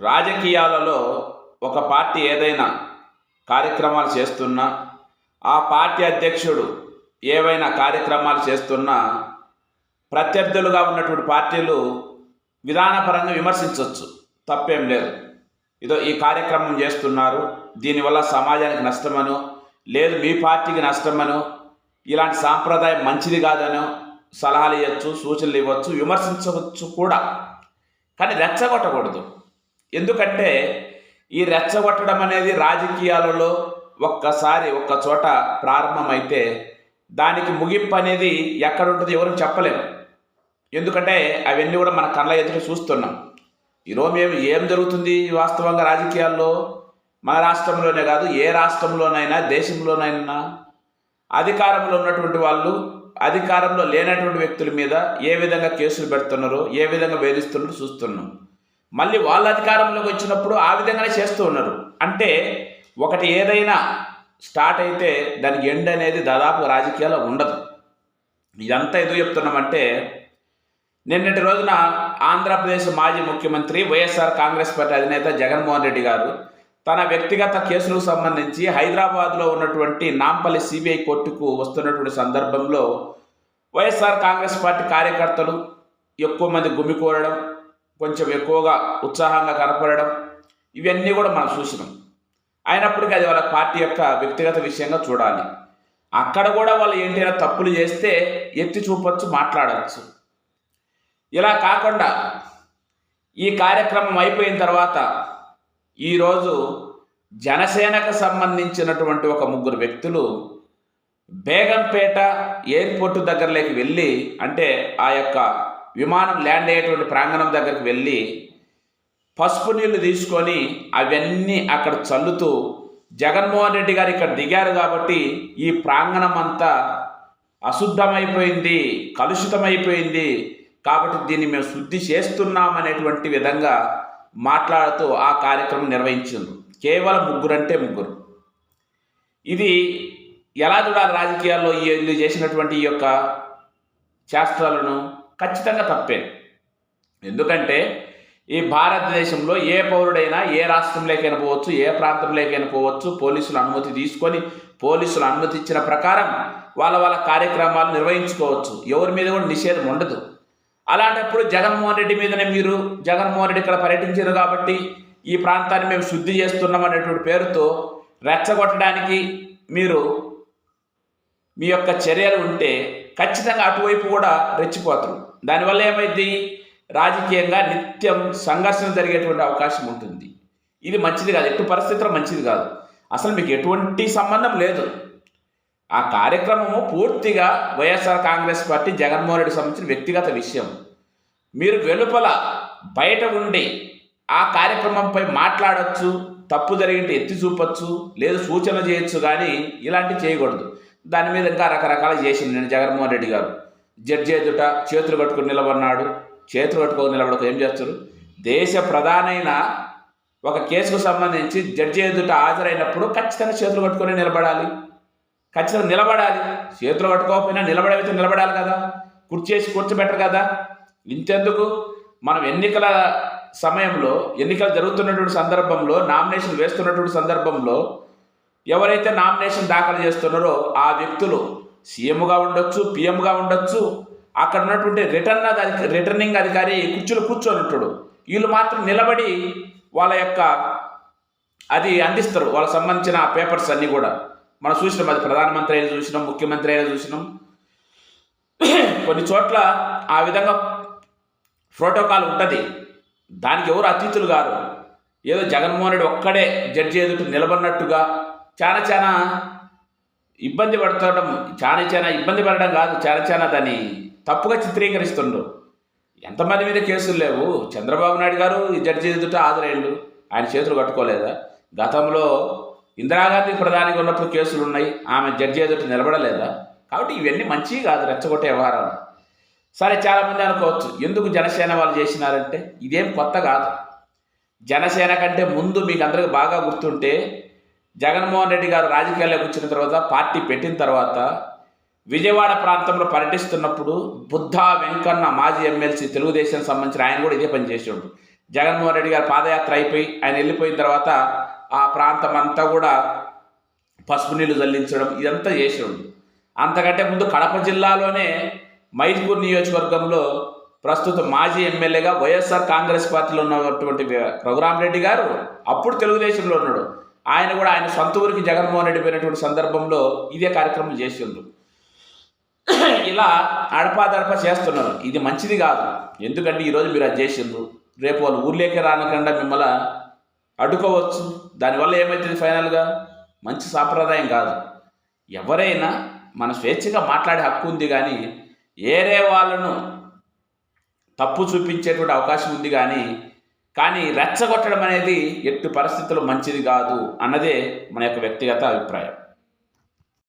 రాజకీయాలలో ఒక పార్టీ ఏదైనా కార్యక్రమాలు చేస్తున్నా ఆ పార్టీ అధ్యక్షుడు ఏవైనా కార్యక్రమాలు చేస్తున్నా ప్రత్యర్థులుగా ఉన్నటువంటి పార్టీలు విధానపరంగా విమర్శించవచ్చు తప్పేం లేదు. ఇదో ఈ కార్యక్రమం చేస్తున్నారు దీనివల్ల సమాజానికి నష్టమనో లేదు మీ పార్టీకి నష్టమనో ఇలాంటి సాంప్రదాయం మంచిది కాదనో సలహాలు ఇవ్వచ్చు సూచనలు ఇవ్వచ్చు విమర్శించవచ్చు కూడా. కానీ రెచ్చగొట్టకూడదు. ఎందుకంటే ఈ రెచ్చగొట్టడం అనేది రాజకీయాలలో ఒక్కసారి ఒక్క చోట ప్రారంభమైతే దానికి ముగింపు అనేది ఎక్కడ ఉంటుంది ఎవరు చెప్పలేము ఎందుకంటే అవన్నీ కూడా మన కళ్ళ ఎదుట చూస్తున్నాం. ఈరోజు మేము ఏం జరుగుతుంది వాస్తవంగా రాజకీయాల్లో? మన రాష్ట్రంలోనే కాదు ఏ రాష్ట్రంలోనైనా దేశంలోనైనా అధికారంలో ఉన్నటువంటి వాళ్ళు అధికారంలో లేనటువంటి వ్యక్తుల మీద ఏ విధంగా కేసులు పెడుతున్నారో ఏ విధంగా వేధిస్తున్నారో చూస్తున్నాం. మళ్ళీ వాళ్ళ అధికారంలోకి వచ్చినప్పుడు ఆ విధంగానే చేస్తూ ఉన్నారు. అంటే ఒకటి ఏదైనా స్టార్ట్ అయితే దానికి ఎండ్ అనేది దాదాపు రాజకీయాల్లో ఉండదు. ఇదంతా ఎందుకు చెప్తున్నామంటే నిన్నటి రోజున ఆంధ్రప్రదేశ్ మాజీ ముఖ్యమంత్రి వైఎస్ఆర్ కాంగ్రెస్ పార్టీ అధినేత జగన్మోహన్ రెడ్డి గారు తన వ్యక్తిగత కేసులకు సంబంధించి హైదరాబాద్లో ఉన్నటువంటి నాంపల్లి సిబిఐ కోర్టుకు వస్తున్నటువంటి సందర్భంలో వైఎస్ఆర్ కాంగ్రెస్ పార్టీ కార్యకర్తలు ఎక్కువ మంది గుమికూరడం కొంచెం ఎక్కువగా ఉత్సాహంగా కనపడడం ఇవన్నీ కూడా మనం చూసినాం. అయినప్పటికీ అది వాళ్ళ పార్టీ యొక్క వ్యక్తిగత విషయంగా చూడాలి. అక్కడ కూడా వాళ్ళు ఏంటైనా తప్పులు చేస్తే ఎత్తి చూపొచ్చు మాట్లాడవచ్చు ఇలా కాకుండా ఈ కార్యక్రమం అయిపోయిన తర్వాత ఈరోజు జనసేనకు సంబంధించినటువంటి ఒక ముగ్గురు వ్యక్తులు బేగంపేట ఎయిర్పోర్ట్ దగ్గరలోకి వెళ్ళి అంటే ఆ యొక్క విమానం ల్యాండ్ అయ్యేటువంటి ప్రాంగణం దగ్గరికి వెళ్ళి పసుపు నీళ్ళు తీసుకొని అవన్నీ అక్కడ చల్లుతూ జగన్మోహన్ రెడ్డి గారు ఇక్కడ దిగారు కాబట్టి ఈ ప్రాంగణం అంతా అశుద్ధమైపోయింది కలుషితమైపోయింది కాబట్టి దీన్ని మేము శుద్ధి చేస్తున్నామనేటువంటి విధంగా మాట్లాడుతూ ఆ కార్యక్రమం నిర్వహించింది కేవలం ముగ్గురు అంటే ముగ్గురు. ఇది ఎలా చూడాలి రాజకీయాల్లో ఈ వీళ్ళు చేసినటువంటి ఈ యొక్క శాస్త్రాలను? ఖచ్చితంగా తప్పే. ఎందుకంటే ఈ భారతదేశంలో ఏ పౌరుడైనా ఏ రాష్ట్రంలోకైనా పోవచ్చు ఏ ప్రాంతంలోకైనా పోవచ్చు పోలీసుల అనుమతి తీసుకొని పోలీసులు అనుమతి ఇచ్చిన ప్రకారం వాళ్ళ వాళ్ళ కార్యక్రమాలు నిర్వహించుకోవచ్చు. ఎవరి మీద కూడా నిషేధం ఉండదు. అలాంటప్పుడు జగన్మోహన్ రెడ్డి మీదనే మీరు జగన్మోహన్ రెడ్డి ఇక్కడ పర్యటించారు కాబట్టి ఈ ప్రాంతాన్ని మేము శుద్ధి చేస్తున్నాం అనేటువంటి పేరుతో రెచ్చగొట్టడానికి మీరు మీ యొక్క చర్యలు ఉంటే ఖచ్చితంగా అటువైపు కూడా రెచ్చిపోతారు. దానివల్ల ఏమైంది రాజకీయంగా నిత్యం సంఘర్షణ జరిగేటువంటి అవకాశం ఉంటుంది. ఇది మంచిది కాదు. ఎటు పరిస్థితుల్లో మంచిది కాదు. అసలు మీకు ఎటువంటి సంబంధం లేదు. ఆ కార్యక్రమము పూర్తిగా వైఎస్ఆర్ కాంగ్రెస్ పార్టీ జగన్మోహన్ రెడ్డి సంబంధించిన వ్యక్తిగత విషయం. మీరు వెలుపల బయట ఉండి ఆ కార్యక్రమంపై మాట్లాడచ్చు తప్పు జరిగింటే ఎత్తి చూపొచ్చు లేదు సూచన చేయొచ్చు కానీ ఇలాంటివి చేయకూడదు. దాని మీద ఇంకా రకరకాల చేసింది నేను జగన్మోహన్ రెడ్డి గారు. జడ్జి ఎదుట చేతులు కట్టుకుని నిలబడినాడు. చేతులు కట్టుకొని నిలబడక ఏం చేస్తారు? దేశ ప్రధానైన ఒక కేసుకు సంబంధించి జడ్జి ఎదుట హాజరైనప్పుడు ఖచ్చితంగా చేతులు కట్టుకొని నిలబడాలి. ఖచ్చితంగా నిలబడాలి. చేతులు కట్టుకోకపోయినా నిలబడైతే నిలబడాలి కదా. కుర్చేసి కూర్చోబెట్టరు కదా. ఇంతెందుకు? మనం ఎన్నికల సమయంలో ఎన్నికలు జరుగుతున్నటువంటి సందర్భంలో నామినేషన్ వేస్తున్నటువంటి సందర్భంలో ఎవరైతే నామినేషన్ దాఖలు చేస్తున్నారో ఆ వ్యక్తులు సీఎంగా ఉండొచ్చు పిఎంగా ఉండొచ్చు అక్కడ ఉన్నటువంటి రిటర్న్ రిటర్నింగ్ అధికారి కుర్చీలో కూర్చొని ఉంటాడు. వీళ్ళు మాత్రం నిలబడి వాళ్ళ యొక్క అది అందిస్తారు. వాళ్ళకి సంబంధించిన పేపర్స్ అన్నీ కూడా. మనం చూసినాం అది ప్రధానమంత్రి అయినా చూసినాం ముఖ్యమంత్రి అయినా చూసినాం. కొన్ని చోట్ల ఆ విధంగా ప్రోటోకాల్ ఉంటుంది. దానికి ఎవరు అతిథులు కారు ఏదో జగన్మోహన్ రెడ్డి ఒక్కడే జడ్జి ఎదుటి నిలబడినట్టుగా చాలా చాలా ఇబ్బంది పడటం చాలా చాలా ఇబ్బంది పడడం కాదు చాలా చాలా దాన్ని తప్పుగా చిత్రీకరిస్తుండ్రు. ఎంతమంది మీద కేసులు లేవు. చంద్రబాబు నాయుడు గారు ఈ జడ్జి ఎదుట హాజరయ్యిండు ఆయన చేతులు కట్టుకోలేదా? గతంలో ఇందిరాగాంధీ ప్రధానిగా ఉన్నప్పుడు కేసులు ఉన్నాయి. ఆమె జడ్జి ఎదుట నిలబడలేదా? కాబట్టి ఇవన్నీ మంచివి కాదు రెచ్చగొట్టే వ్యవహారాలు. సరే చాలామంది అనుకోవచ్చు ఎందుకు జనసేన వాళ్ళు చేసినారంటే ఇదేం కొత్త కాదు. జనసేన కంటే ముందు మీకు అందరికి బాగా గుర్తుంటే జగన్మోహన్ రెడ్డి గారు రాజకీయాల్లోకి వచ్చిన తర్వాత పార్టీ పెట్టిన తర్వాత విజయవాడ ప్రాంతంలో పర్యటిస్తున్నప్పుడు బుద్ధా వెంకన్న మాజీ ఎమ్మెల్సీ తెలుగుదేశం సంబంధించిన ఆయన కూడా ఇదే పని చేసేవాడు. జగన్మోహన్ రెడ్డి గారు పాదయాత్ర అయిపోయి ఆయన వెళ్ళిపోయిన తర్వాత ఆ ప్రాంతం అంతా కూడా పసుపు నీళ్ళు చల్లించడం ఇదంతా చేసాడు అంతకంటే ముందు కడప జిల్లాలోనే మైదుకూరు నియోజకవర్గంలో ప్రస్తుత మాజీ ఎమ్మెల్యేగా వైఎస్ఆర్ కాంగ్రెస్ పార్టీలో ఉన్నటువంటి రఘురామరెడ్డి గారు అప్పుడు తెలుగుదేశంలో ఉన్నాడు. ఆయన కూడా ఆయన సొంత ఊరికి జగన్మోహన్ రెడ్డి పోయినటువంటి సందర్భంలో ఇదే కార్యక్రమం చేసిండ్రు ఇలా అడపాదడప చేస్తున్నారు. ఇది మంచిది కాదు. ఎందుకంటే ఈరోజు మీరు అది చేసిండ్రు. రేపు వాళ్ళు ఊర్లోకి రానకుండా మిమ్మల్ని అడ్డుకోవచ్చు. దానివల్ల ఏమవుతుంది ఫైనల్గా? మంచి సాంప్రదాయం కాదు. ఎవరైనా మన స్వేచ్ఛగా మాట్లాడే హక్కు ఉంది కానీ ఏరే వాళ్ళను తప్పు చూపించేటువంటి అవకాశం ఉంది కానీ కానీ రెచ్చగొట్టడం అనేది ఎట్టి పరిస్థితుల్లో మంచిది కాదు అన్నదే మన యొక్క వ్యక్తిగత అభిప్రాయం.